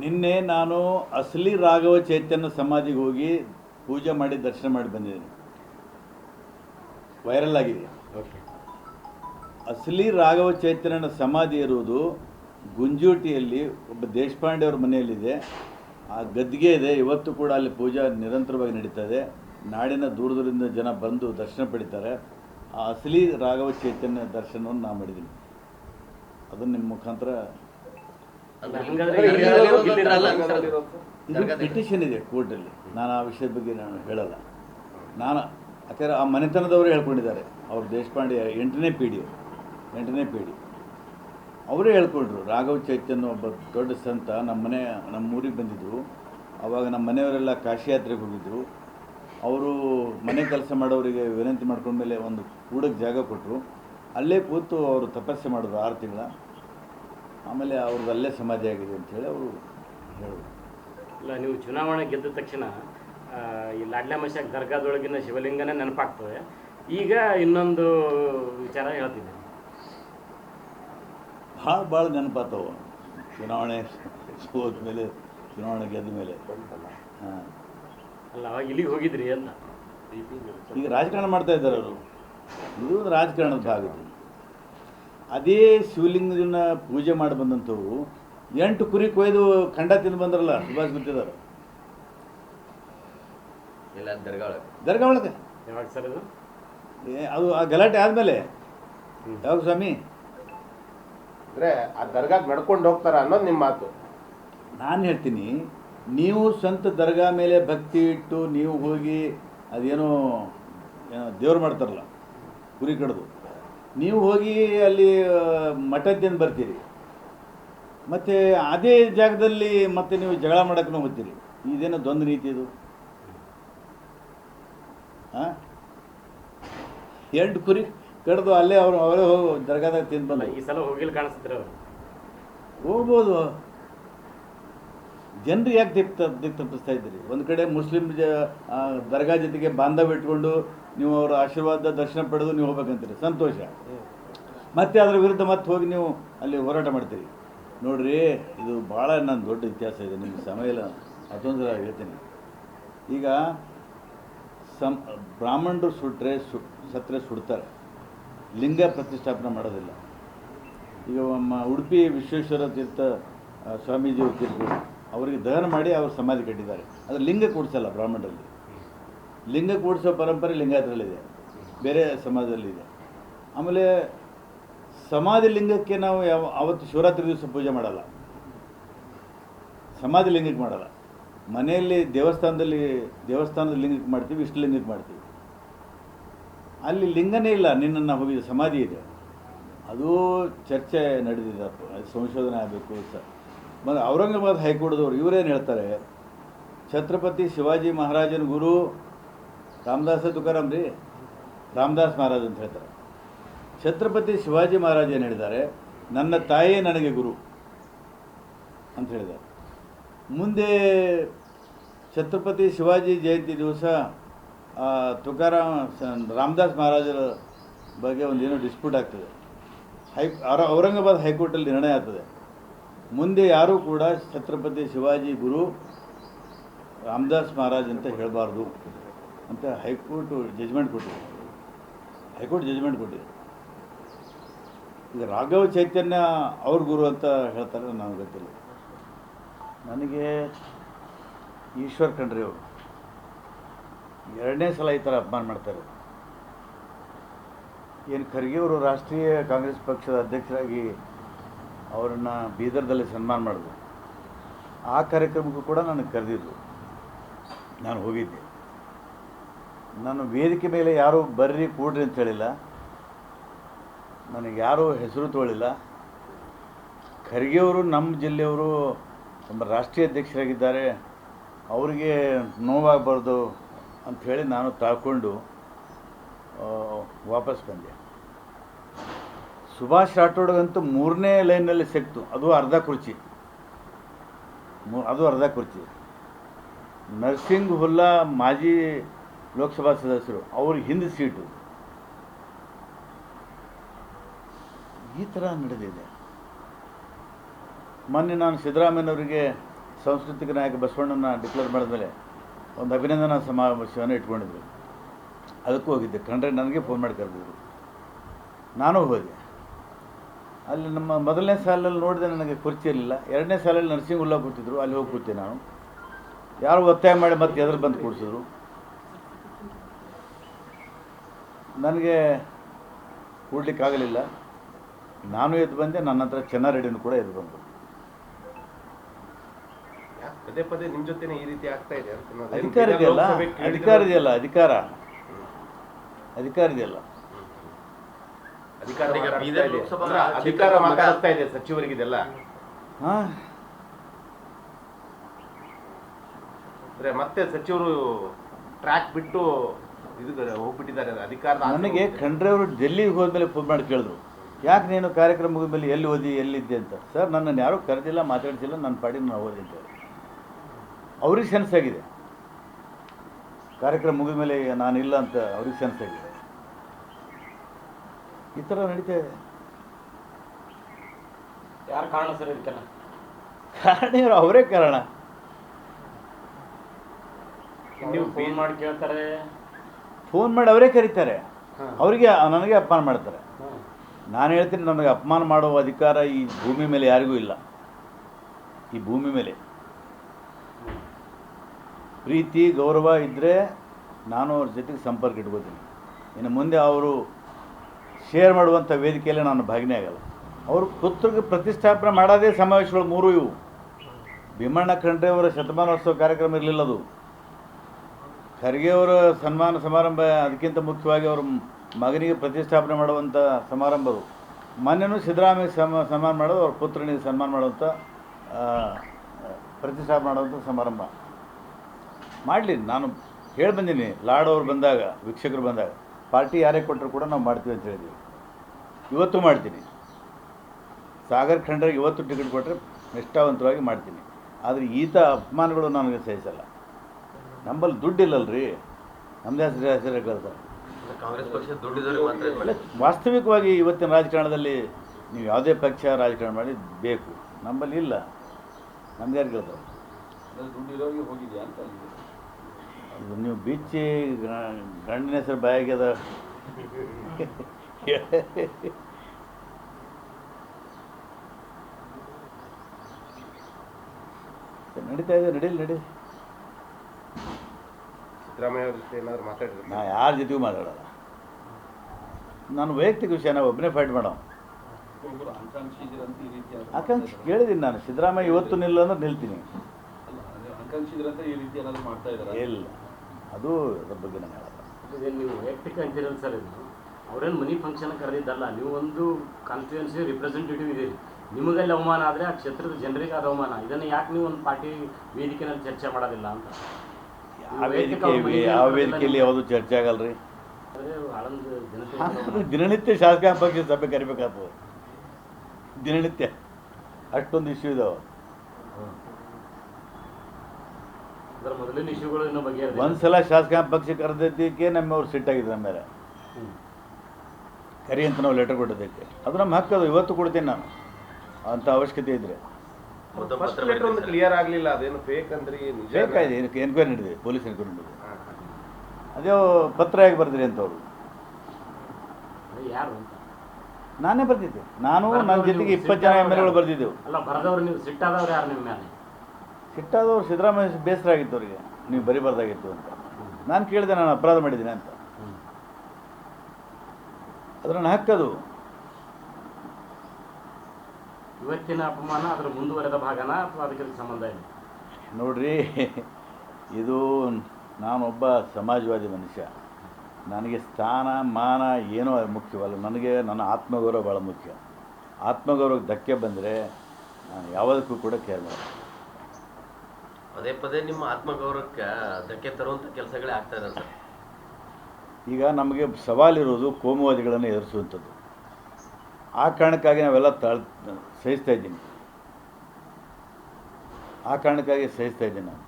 ನಿನ್ನೆ ನಾನು ಅಸಲಿ ರಾಘವ ಚೈತನ್ಯ ಸಮಾಧಿಗೆ ಹೋಗಿ ಪೂಜೆ ಮಾಡಿ ದರ್ಶನ ಮಾಡಿ ಬಂದಿದ್ದೀನಿ. ವೈರಲ್ ಆಗಿದೆ. ಅಸಲಿ ರಾಘವ ಚೈತನ್ಯನ ಸಮಾಧಿ ಇರುವುದು ಗುಂಜೂಟಿಯಲ್ಲಿ ಒಬ್ಬ ದೇಶಪಾಂಡೆ ಅವ್ರ ಮನೆಯಲ್ಲಿದೆ. ಆ ಗದ್ದಿಗೆ ಇದೆ. ಇವತ್ತು ಕೂಡ ಅಲ್ಲಿ ಪೂಜಾ ನಿರಂತರವಾಗಿ ನಡೀತಾ ಇದೆ. ನಾಡಿನ ದೂರ ದೂರದಿಂದ ಜನ ಬಂದು ದರ್ಶನ ಪಡಿತಾರೆ. ಆ ಅಸಲಿ ರಾಘವ ಚೈತನ್ಯ ದರ್ಶನವನ್ನು ನಾನು ಮಾಡಿದ್ದೀನಿ. ಅದನ್ನು ನಿಮ್ಮ ಮುಖಾಂತರ ಪಿಟಿಷನ್ ಇದೆ ಕೋರ್ಟಲ್ಲಿ ನಾನು ಆ ವಿಷಯದ ಬಗ್ಗೆ ನಾನು ಹೇಳಲ್ಲ. ನಾನು ಯಾಕಂದರೆ ಆ ಮನೆತನದವರು ಹೇಳ್ಕೊಂಡಿದ್ದಾರೆ. ಅವರು ದೇಶಪಾಂಡೆ ಎಂಟನೇ ಪೀಡಿ ಎಂಟನೇ ಪೀಡಿ. ಅವರೇ ಹೇಳ್ಕೊಂಡ್ರು ರಾಘವ್ ಚೈತನ್ಯ ಒಬ್ಬ ದೊಡ್ಡ ಸಂತ ನಮ್ಮ ಮನೆ ನಮ್ಮ ಊರಿಗೆ ಬಂದಿದ್ದರು ಆವಾಗ ನಮ್ಮ ಮನೆಯವರೆಲ್ಲ ಕಾಶಿ ಯಾತ್ರೆಗೆ ಹೋಗಿದ್ದರು ಅವರು ಮನೆ ಕೆಲಸ ಮಾಡೋರಿಗೆ ವಿನಂತಿ ಮಾಡ್ಕೊಂಡ್ಮೇಲೆ ಒಂದು ಕೂಡಕ್ಕೆ ಜಾಗ ಕೊಟ್ಟರು ಅಲ್ಲೇ ಕೂತು ಅವರು ತಪಸ್ಸೆ ಮಾಡಿದ್ರು ಆರು ತಿಂಗಳ. ಆಮೇಲೆ ಅವ್ರದ್ದು ಅಲ್ಲೇ ಸಮಾಧಿ ಆಗಿದೆ ಅಂತೇಳಿ ಅವರು ಹೇಳೋದು ಇಲ್ಲ ನೀವು ಚುನಾವಣೆ ಗೆದ್ದ ತಕ್ಷಣ ಈ ಲಾಡ್ಲೆ ಮಶಾಕ್ ದರ್ಗಾದೊಳಗಿನ ಶಿವಲಿಂಗನೇ ನೆನಪಾಗ್ತದೆ. ಈಗ ಇನ್ನೊಂದು ವಿಚಾರ ಹೇಳ್ತಿದ್ದೆ ಭಾಳ ಭಾಳ ನೆನಪಾತವು ಚುನಾವಣೆ ಸೋತ ಮೇಲೆ ಚುನಾವಣೆ ಗೆದ್ದ ಮೇಲೆ. ಹಾಂ. ಅಲ್ಲ ಅವಾಗ ಇಲ್ಲಿಗೆ ಹೋಗಿದ್ರಿ ಅಂತ. ಈಗ ರಾಜಕಾರಣ ಮಾಡ್ತಾ ಇದ್ದಾರೆ ಅವರು. ಇದು ಒಂದು ರಾಜಕಾರಣದ ಭಾಗ ಇದು ಅದೇ ಶಿವಲಿಂಗನ ಪೂಜೆ ಮಾಡಿ ಬಂದಂಥವು ಎಂಟು ಕುರಿ ಕೊಯ್ದು ಖಂಡ ತಿಂದು ಬಂದ್ರಲ್ಲ ಸುಭಾಷ್ ಗೊತ್ತಿದ್ದಾರೆ ಇಲ್ಲ ದರ್ಗಾ ಒಳಗೆ ಅದು? ಏ, ಅದು ಆ ಗಲಾಟೆ ಆದಮೇಲೆ. ಯಾವ ಯಾವಾಗ ಸ್ವಾಮಿ? ಅಂದ್ರೆ ಆ ದರ್ಗಾಗ್ ನಡ್ಕೊಂಡು ಹೋಗ್ತಾರ ಅನ್ನೋದು ನಿಮ್ಮ ಮಾತು. ನಾನು ಹೇಳ್ತೀನಿ ನೀವು ಸ್ವಂತ ದರ್ಗಾ ಮೇಲೆ ಭಕ್ತಿ ಇಟ್ಟು ನೀವು ಹೋಗಿ ಅದೇನೋ ಏನೋ ದೇವ್ರು ಮಾಡ್ತಾರಲ್ಲ ಕುರಿ ಕಡ್ದು. ನೀವು ಹೋಗಿ ಅಲ್ಲಿ ಮಠದ್ದೇನು ಬರ್ತೀರಿ. ಮತ್ತು ಅದೇ ಜಾಗದಲ್ಲಿ ಮತ್ತೆ ನೀವು ಜಗಳ ಮಾಡೋಕ್ಕೂ ಹೋಗ್ತೀರಿ. ಇದೇನೋ ದ್ವಂದ್ವ ರೀತಿ ಇದು. ಹಾಂ ಎಂಟು ಕುರಿ ಕಡ್ದು ಅಲ್ಲೇ ಅವರು ಅವರೇ ಹೋಗಿ ದರ್ಗಾದಾಗ ತಿಂದು ಬಂದ ಈ ಸಲ ಹೋಗಿಲ್ಲ ಕಾಣಿಸ್ತಾರೆ ಅವರು? ಹೋಗ್ಬೋದು. ಜನರು ಯಾಕೆ ದಿಕ್ ದಿಕ್ ತಪ್ಪಿಸ್ತಾ ಇದ್ದೀರಿ? ಒಂದು ಕಡೆ ಮುಸ್ಲಿಂ ಜ ದರ್ಗಾ ಜೊತೆಗೆ ಬಾಂಧವ್ಯ ಇಟ್ಕೊಂಡು ನೀವು ಅವರ ಆಶೀರ್ವಾದ ದರ್ಶನ ಪಡೆದು ನೀವು ಹೋಗ್ಬೇಕಂತೀರಿ. ಸಂತೋಷ. ಮತ್ತೆ ಅದರ ವಿರುದ್ಧ ಮತ್ತೆ ಹೋಗಿ ನೀವು ಅಲ್ಲಿ ಹೋರಾಟ ಮಾಡ್ತೀರಿ. ನೋಡ್ರಿ ಇದು ಭಾಳ ನನ್ನ ದೊಡ್ಡ ಇತಿಹಾಸ ಇದೆ ನಿಮ್ಗೆ ಸಮಯ ಇಲ್ಲ ಸಲ ಹೇಳ್ತೀನಿ. ಈಗ ಸಂ ಬ್ರಾಹ್ಮಣರು ಸುಟ್ಟರೆ ಸು ಸತ್ರೆ ಸುಡ್ತಾರೆ. ಲಿಂಗ ಪ್ರತಿಷ್ಠಾಪನೆ ಮಾಡೋದಿಲ್ಲ. ಈಗ ನಮ್ಮ ಉಡುಪಿ ವಿಶ್ವೇಶ್ವರ ತೀರ್ಥ ಸ್ವಾಮೀಜಿ ತೀರ್ಥ ಅವರಿಗೆ ದಹನ ಮಾಡಿ ಅವರು ಸಮಾಧಿ ಕಟ್ಟಿದ್ದಾರೆ. ಆದರೆ ಲಿಂಗ ಕೊಡಿಸಲ್ಲ ಬ್ರಾಹ್ಮಣರಲ್ಲಿ. ಲಿಂಗ ಕೂಡಿಸೋ ಪರಂಪರೆ ಲಿಂಗಾಯತರಲ್ಲಿದೆ. ಬೇರೆ ಸಮಾಜದಲ್ಲಿದೆ ಆಮೇಲೆ ಸಮಾಧಿ ಲಿಂಗಕ್ಕೆ ನಾವು ಯಾವ, ಅವತ್ತು ಶಿವರಾತ್ರಿ ದಿವಸ ಪೂಜೆ ಮಾಡಲ್ಲ. ಸಮಾಧಿ ಲಿಂಗಕ್ಕೆ ಮಾಡಲ್ಲ. ಮನೆಯಲ್ಲಿ ದೇವಸ್ಥಾನದಲ್ಲಿ ದೇವಸ್ಥಾನದ ಲಿಂಗಕ್ಕೆ ಮಾಡ್ತೀವಿ, ಇಷ್ಟು ಲಿಂಗಕ್ಕೆ ಮಾಡ್ತೀವಿ. ಅಲ್ಲಿ ಲಿಂಗನೇ ಇಲ್ಲ, ನಿನ್ನನ್ನು ಹೋಗಿದ ಸಮಾಧಿ ಇದೆ. ಅದು ಚರ್ಚೆ ನಡೆದಿದೆ ಅದು ಸಂಶೋಧನೆ ಆಗಬೇಕು ಸ ಮತ್ತು ಔರಂಗಾಬಾದ್ ಹೈಕೋರ್ಟ್ದವರು ಇವರೇನು ಹೇಳ್ತಾರೆ, ಛತ್ರಪತಿ ಶಿವಾಜಿ ಮಹಾರಾಜನ ಗುರು ರಾಮದಾಸ ತುಕಾರಾಮ್ ರೀ? ರಾಮದಾಸ್ ಮಹಾರಾಜ್ ಅಂತ ಹೇಳ್ತಾರೆ. ಛತ್ರಪತಿ ಶಿವಾಜಿ ಮಹಾರಾಜ್ ಏನು ಹೇಳಿದ್ದಾರೆ? ನನ್ನ ತಾಯೇ ನನಗೆ ಗುರು ಅಂತ ಹೇಳಿದ್ದಾರೆ. ಮುಂದೆ ಛತ್ರಪತಿ ಶಿವಾಜಿ ಜಯಂತಿ ದಿವಸ ತುಕಾರಾಮ್ ರಾಮದಾಸ್ ಮಹಾರಾಜರ ಬಗ್ಗೆ ಒಂದು ಏನೋ ಡಿಸ್ಪ್ಯೂಟ್ ಆಗ್ತದೆ. ಹೈ ಔರ- ಔರಂಗಾಬಾದ್ ಹೈಕೋರ್ಟಲ್ಲಿ ನಿರ್ಣಯ ಆಗ್ತದೆ. ಮುಂದೆ ಯಾರೂ ಕೂಡ ಛತ್ರಪತಿ ಶಿವಾಜಿ ಗುರು ರಾಮದಾಸ್ ಮಹಾರಾಜ್ ಅಂತ ಹೇಳಬಾರ್ದು. ಅಂತ ಹೈಕೋರ್ಟು ಜಜ್ಮೆಂಟ್ ಕೊಟ್ಟಿದೆ. ಹೈಕೋರ್ಟ್ ಜಜ್ಮೆಂಟ್ ಕೊಟ್ಟಿದೆ. ಈಗ ರಾಘವ ಚೈತನ್ಯ ಅವ್ರ ಗುರು ಅಂತ ಹೇಳ್ತಾರೆ, ನನಗೆ ಗೊತ್ತಿಲ್ಲ. ನನಗೆ ಈಶ್ವರ್ ಖಂಡ್ರಿ ಅವರು ಎರಡನೇ ಸಲ ಈ ಥರ ಅಪಮಾನ ಮಾಡ್ತಾರೆ. ಏನು ಖರ್ಗೆ ಅವರು ರಾಷ್ಟ್ರೀಯ ಕಾಂಗ್ರೆಸ್ ಪಕ್ಷದ ಅಧ್ಯಕ್ಷರಾಗಿ ಅವರನ್ನು ಬೀದರ್ದಲ್ಲಿ ಸನ್ಮಾನ ಮಾಡಿದ್ರು. ಆ ಕಾರ್ಯಕ್ರಮಕ್ಕೂ ಕೂಡ ನನಗೆ ಕರೆದಿದ್ರು. ನಾನು ಹೋಗಿದ್ದೆ. ನಾನು ವೇದಿಕೆ ಮೇಲೆ ಯಾರೂ ಬರ್ರಿ, ಕೂಡ್ರಿ ಅಂತ ಹೇಳಿಲ್ಲ. ನನಗೆ ಯಾರೂ ಹೆಸರು ತೋಳಿಲ್ಲ. ಖರ್ಗೆಯವರು ನಮ್ಮ ಜಿಲ್ಲೆಯವರು ನಮ್ಮ ರಾಷ್ಟ್ರೀಯ ಅಧ್ಯಕ್ಷರಾಗಿದ್ದಾರೆ. ಅವರಿಗೆ ನೋವಾಗಬಾರ್ದು ಅಂಥೇಳಿ ನಾನು ತಾಳ್ಕೊಂಡು ವಾಪಸ್ ಬಂದೆ. ಸುಭಾಷ್ ರಾಠೋಡ್ಗಂತೂ ಮೂರನೇ ಲೈನಲ್ಲಿ ಸಿಕ್ತು. ಅದು ಅರ್ಧ ಕುರ್ಚಿ. ಅದು ಅರ್ಧ ಕುರ್ಚಿ. ನರ್ಸಿಂಗ್ ಹುಲ್ಲಾ ಮಾಜಿ ಲೋಕಸಭಾ ಸದಸ್ಯರು, ಅವ್ರಿಗೆ ಹಿಂದೆ ಸೀಟು. ಈ ಥರ ನಡೆದಿದೆ. ಮೊನ್ನೆ ನಾನು ಸಿದ್ದರಾಮಯ್ಯನವರಿಗೆ ಸಾಂಸ್ಕೃತಿಕ ನಾಯಕ ಬಸವಣ್ಣನ ಡಿಕ್ಲೇರ್ ಮಾಡಿದ್ಮೇಲೆ ಒಂದು ಅಭಿನಂದನಾ ಸಮಾವೇಶವನ್ನು ಇಟ್ಕೊಂಡಿದ್ರು ಅದಕ್ಕೂ ಹೋಗಿದ್ದೆ. ಕಂಡ್ರೆ ನನಗೆ ಫೋನ್ ಮಾಡಿ ಕರೆದಿದ್ರು. ನಾನು ಹೋದೆ. ಅಲ್ಲಿ ನಮ್ಮ ಮೊದಲನೇ ಸಾಲಲ್ಲಿ ನೋಡಿದೆ ನನಗೆ ಕುರ್ಚಿ ಇರಲಿಲ್ಲ. ಎರಡನೇ ಸಾಲಲ್ಲಿ ನರ್ಸಿಂಗ್ ಉಲ್ಲ ಕೂತಿದ್ರು. ಅಲ್ಲಿ ಹೋಗಿ ಕೂತೆ ನಾನು. ಯಾರು ಒತ್ತಾಯ ಮಾಡಿ ಮತ್ತೆ ಎದುರು ಬಂದು ಕೂಡಿಸಿದ್ರು ನನಗೆ ಕೂಡಲಿಕ್ಕಾಗಲಿಲ್ಲ. ನಾನು ಎದ್ದು ಬಂದೆ ನನ್ನ ಹತ್ರ ಚೆನ್ನಾರೆಡ್ಡಿನೂ ಕೂಡ ಎದ್ದು ಬಂದರು. ಪದೇ ಪದೇ ನಿಮ್ಮ ಜೊತೆ ಈ ರೀತಿ ಆಗ್ತಾ ಇದೆ ಅಧಿಕಾರ ಇದೆಯಲ್ಲ? ಅಧಿಕಾರ ಇದೆಯಲ್ಲ? ಅಧಿಕಾರ. ಅಧಿಕಾರ ಇದೆಯಲ್ಲ? ಅಧಿಕಾರ ಈಗ ಮಾತಾಡ್ತಾ ಇದೆ. ಸಚಿವರಿಗೆ ಇದೆಲ್ಲ. ಮತ್ತೆ ಸಚಿವರು ಟ್ರ್ಯಾಕ್ ಬಿಟ್ಟು ಇದು ಹೋಗ್ಬಿಟ್ಟಿದ್ದಾರೆ ಅಧಿಕಾರದ ನನಗೆ. ಖಂಡ್ರೆ ಅವರು ಡೆಲ್ಲಿಗೆ ಹೋದ್ಮೇಲೆ ಫೋನ್ ಮಾಡಿ ಕೇಳಿದ್ರು. ಯಾಕೆ ನೀನು ಕಾರ್ಯಕ್ರಮ ಮುಗಿದ್ಮೇಲೆ ಎಲ್ಲಿ ಓದಿ ಎಲ್ಲಿದ್ದೆ ಅಂತ? ಸರ್ ನನ್ನನ್ನು ಯಾರೂ ಕರೆದಿಲ್ಲ ಮಾತಾಡ್ತಿಲ್ಲ ನನ್ನ ಪಾಡಿ ನಾನು ಓದಿದ್ದೆ ಅವ್ರಿಗೆ ಸೆನ್ಸ್ ಆಗಿದೆ ಕಾರ್ಯಕ್ರಮ ಮುಗಿದ ಮೇಲೆ ಇಲ್ಲ ಅಂತ ಅವ್ರಿಗೆ ಸೆನ್ಸ್ ಆಗಿದೆ ಈ ಥರ ನಡೀತಾ ಇದೆ. ಯಾರು ಕಾರಣ ಸರ್ ಇದಕ್ಕೆಲ್ಲ? ಕಾರಣ ಇವರು ಅವರೇ ಕಾರಣ. ನೀವು ಫೋನ್ ಮಾಡಿ ಕೇಳ್ತಾರೆ. ಫೋನ್ ಮಾಡಿ ಅವರೇ ಕರೀತಾರೆ. ಅವರಿಗೆ ನನಗೆ ಅಪಮಾನ ಮಾಡ್ತಾರೆ. ನಾನು ಹೇಳ್ತೀನಿ ನನಗೆ ಅಪಮಾನ ಮಾಡುವ ಅಧಿಕಾರ ಈ ಭೂಮಿ ಮೇಲೆ ಯಾರಿಗೂ ಇಲ್ಲ. ಈ ಭೂಮಿ ಮೇಲೆ. ಪ್ರೀತಿ ಗೌರವ ಇದ್ದರೆ ನಾನು ಅವ್ರ ಜೊತೆಗೆ ಸಂಪರ್ಕ ಇಟ್ಕೋತೀನಿ. ಇನ್ನು ಮುಂದೆ ಅವರು ಶೇರ್ ಮಾಡುವಂಥ ವೇದಿಕೆಯಲ್ಲಿ ನಾನು ಭಾಗನೇ ಆಗಲ್ಲ. ಅವರು ಪುತ್ರಕ್ಕೆ ಪ್ರತಿಷ್ಠಾಪನೆ ಮಾಡೋದೇ ಸಮಾವೇಶಗಳು ಮೂರು ಇವು. ಭೀಮಣ್ಣ ಖಂಡ್ರೆ ಅವರ ಶತಮಾನೋತ್ಸವ ಕಾರ್ಯಕ್ರಮ ಇರಲಿಲ್ಲ ಅದು. ಖರ್ಗೆ ಅವರ ಸನ್ಮಾನ ಸಮಾರಂಭ, ಅದಕ್ಕಿಂತ ಮುಖ್ಯವಾಗಿ ಅವರ ಮಗನಿಗೆ ಪ್ರತಿಷ್ಠಾಪನೆ ಮಾಡುವಂಥ ಸಮಾರಂಭವು. ಮೊನ್ನೆನೂ ಸಿದ್ದರಾಮಯ್ಯ ಸಮ, ಸನ್ಮಾನ ಮಾಡೋದು, ಅವ್ರ ಪುತ್ರನಿಗೆ ಸನ್ಮಾನ ಮಾಡುವಂಥ ಪ್ರತಿಷ್ಠಾಪನೆ ಮಾಡುವಂಥ ಸಮಾರಂಭ. ಮಾಡಲಿ, ನಾನು ಹೇಳಿ ಬಂದೀನಿ ಅವರು ಬಂದಾಗ, ವೀಕ್ಷಕರು ಬಂದಾಗ, ಪಾರ್ಟಿ ಯಾರೇ ಕೊಟ್ಟರು ಕೂಡ ನಾವು ಮಾಡ್ತೀವಿ ಅಂತ ಹೇಳಿದ್ವಿ. ಇವತ್ತು ಮಾಡ್ತೀನಿ. ಸಾಗರ್ ಖಂಡ್ರಿಗೆ ಇವತ್ತು ಟಿಕೆಟ್ ಕೊಟ್ಟರೆ ನಿಷ್ಠಾವಂತವಾಗಿ ಮಾಡ್ತೀನಿ. ಆದರೆ ಈತ ಅಪಮಾನಗಳು ನನಗೆ ಸಹಿಸಲ್ಲ. ನಮ್ಮಲ್ಲಿ ದುಡ್ಡಿಲ್ಲಲ್ರಿ. ನಮ್ಮದೇ ಹೆಸರು ಹೆಸರು ಕೇಳ್ತಾರೆ. ಕಾಂಗ್ರೆಸ್ ಪಕ್ಷ ವಾಸ್ತವಿಕವಾಗಿ ಇವತ್ತಿನ ರಾಜಕಾರಣದಲ್ಲಿ ನೀವು ಯಾವುದೇ ಪಕ್ಷ ರಾಜಕಾರಣ ಮಾಡಿ ಬೇಕು. ನಮ್ಮಲ್ಲಿ ಇಲ್ಲ. ನಮ್ದು ಯಾರು ಕೇಳ್ತಾರೆ? ನೀವು ಬಿಚ್ಚಿ ಗಂಡಿನ ಗಂಡನ ಹೆಸರು ಬಾಯಾಗ್ಯದ ನಡೀತಾ ಇದೆ ನಡೀಲಿ ನಡೀಲಿ. ಸಿದ್ದರಾಮಯ್ಯ ಅವ್ರ ಜೊತೆ ಏನಾದ್ರು ಮಾತಾಡಿದ್ರೆ ನಾ ಯಾರ ಜೊತೆಗೂ ಮಾತಾಡೋಲ್ಲ. ನಾನು ವೈಯಕ್ತಿಕ ವಿಷಯ ನಾವು ಒಬ್ಬನೇ ಫೈಟ್ ಮಾಡೋ ಆಕಾಂಕ್ಷಿ ಇದ್ರಂತ ಈ ರೀತಿ ಆದ್ರೆ ಆಕಾಂಕ್ಷಿ ಕೇಳಿದ್ದೀನಿ ನಾನು. ಸಿದ್ದರಾಮಯ್ಯ ಇವತ್ತು ನಿಲ್ಲ ಅಂದ್ರೆ ನಿಲ್ತೀನಿ. ಅಲ್ಲ ಅದೇ ಆಕಾಂಕ್ಷಿ ಈ ರೀತಿ ಏನಾದ್ರು ಮಾಡ್ತಾ ಇದಾರೆ ಇಲ್ಲ. ಅದು ಅದ್ರ ಬಗ್ಗೆ ನಾನು ಹೇಳಲ್ಲ. ನೀವು ವೈಯಕ್ತಿಕ ಅಂತೀರಲ್ಲ ಸರ್ ಇದು? ಅವ್ರೇನು ಮನಿ ಫಂಕ್ಷನ್ ಕರೆದಿದ್ದಲ್ಲ ನೀವು ಒಂದು ಕಾನ್ಸ್ಟಿಟ್ಯೂನ್ಸಿ ರಿಪ್ರೆಸೆಂಟೇಟಿವ್ ಇದೀರಿ ನಿಮಗಲ್ಲಿ ಅವಮಾನ ಆದರೆ ಆ ಕ್ಷೇತ್ರದ ಜನರಿಗೆ ಅದು ಅವಮಾನ. ಇದನ್ನು ಯಾಕೆ ನೀವು ಒಂದು ಪಾರ್ಟಿ ವೇದಿಕೆನಲ್ಲಿ ಚರ್ಚೆ ಮಾಡೋದಿಲ್ಲ ಅಂತ? ಯಾವ ವೇದಿಕೆ ಆ ವೇದಿಕೆಯಲ್ಲಿ ಯಾವುದು ಚರ್ಚೆ ಆಗಲ್ರಿ? ದಿನನಿತ್ಯ ಶಾಸಕ ಬಗ್ಗೆ ಸಭೆ ಕರಿಬೇಕಾಗ್ತದೆ. ದಿನನಿತ್ಯ. ಅಷ್ಟೊಂದು ಇಶ್ಯೂ ಇದಾವ. ಒಂದ್ಸಲ ಶಾಸಕ ಪಕ್ಷ ಕರೆದಿದ್ದಕ್ಕೆ ನಮ್ಮವ್ರು ಸಿಟ್ಟಾಗಿದ್ರು ನಮ್ಮ ಮೇಲೆ. ಕರಿ ಅಂತ ನಾವು ಲೆಟರ್ ಕೊಟ್ಟಿದ್ದಕ್ಕೆ. ಅದು ನಮ್ಮ ಹಕ್ಕದು ಇವತ್ತು ಕೊಡ್ತೀನಿ ನಾನು. ಅಂತ ಅವಶ್ಯಕತೆ ಇದ್ರೆ. ಫಸ್ಟ್ ಲೆಟರ್ ಒಂದು. ಕ್ಲಿಯರ್ ಆಗಲಿಲ್ಲ ಅದೇನು ಫೇಕ್ ಅಂದ್ರೆ ನಿಜ ಬೇಕಾಗಿದೆ ಏನಕ್ಕೆ ಎನ್ಕ್ವೈರಿ ನಡೆದಿದೆ ಪೊಲೀಸ್ ಎನ್ಕ್ವೈರಿ ನಡೆದಿದೆ. ಅದೇ ಪತ್ರ ಹೇಗೆ ಬರ್ದ್ರಿ ಅಂತವ್ರು ಅವರು? ಯಾರು ಅಂತ? ನಾನೇ ಬರ್ದಿದ್ದೆ. ನಾನು ನನ್ನ ಜೊತೆಗೆ ಇಪ್ಪತ್ತು ಜನ ಎಂ ಎಲ್ ಎಗಳು ಬರ್ದಿದ್ದೆವು. ಅಲ್ಲ ಬರೆದವ್ರು ನೀವು ಸಿಟ್ಟಾದವ್ರು ಯಾರು ನಿಮ್ಮ ಮೇಲೆ? ಸಿಟ್ಟಾದವ್ರು ಸಿದ್ದರಾಮಯ್ಯ ಬೇಸರ ಆಗಿತ್ತು ಅವರಿಗೆ ನೀವು ಬರಿಬಾರ್ದಾಗಿತ್ತು ಅಂತ. ನಾನು ಕೇಳಿದೆ ನಾನು ಅಪರಾಧ ಮಾಡಿದ್ದೀನಿ ಅಂತ. ಅದ್ರ ನನ್ನ ಹಕ್ಕದು. ಇವತ್ತಿನ ಅಪಮಾನ ಅದರ ಮುಂದುವರೆದ ಭಾಗನ ಅಥವಾ ಅದಕ್ಕೆ ಸಂಬಂಧ ಇಲ್ಲ ನೋಡ್ರಿ ಇದು ನಾನೊಬ್ಬ ಸಮಾಜವಾದಿ ಮನುಷ್ಯ. ನನಗೆ ಸ್ಥಾನ ಮಾನ ಏನೋ ಮುಖ್ಯವಲ್ಲ. ನನಗೆ ನನ್ನ ಆತ್ಮಗೌರವ ಭಾಳ ಮುಖ್ಯ. ಆತ್ಮಗೌರವಕ್ಕೆ ಧಕ್ಕೆ ಬಂದರೆ ನಾನು ಯಾವುದಕ್ಕೂ ಕೂಡ ಕೇರ್ ಮಾಡ ಪದೇ ಪದೇ ನಿಮ್ಮ ಆತ್ಮಗೌರವಕ್ಕೆ ಧಕ್ಕೆ ತರುವಂಥ ಕೆಲಸಗಳೇ ಆಗ್ತಾ ಇದೆ ಸರ್. ಈಗ ನಮಗೆ ಸವಾಲಿರೋದು ಕೋಮುವಾದಿಗಳನ್ನು ಎದುರಿಸುವಂಥದ್ದು. ಆ ಕಾರಣಕ್ಕಾಗಿ ನಾವೆಲ್ಲ ತಾಳ್ ಸಹಿಸ್ತಾ ಇದ್ದೀನಿ. ಆ ಕಾರಣಕ್ಕಾಗಿ ಸಹಿಸ್ತಾ ಇದ್ದೀನಿ ನಾನು.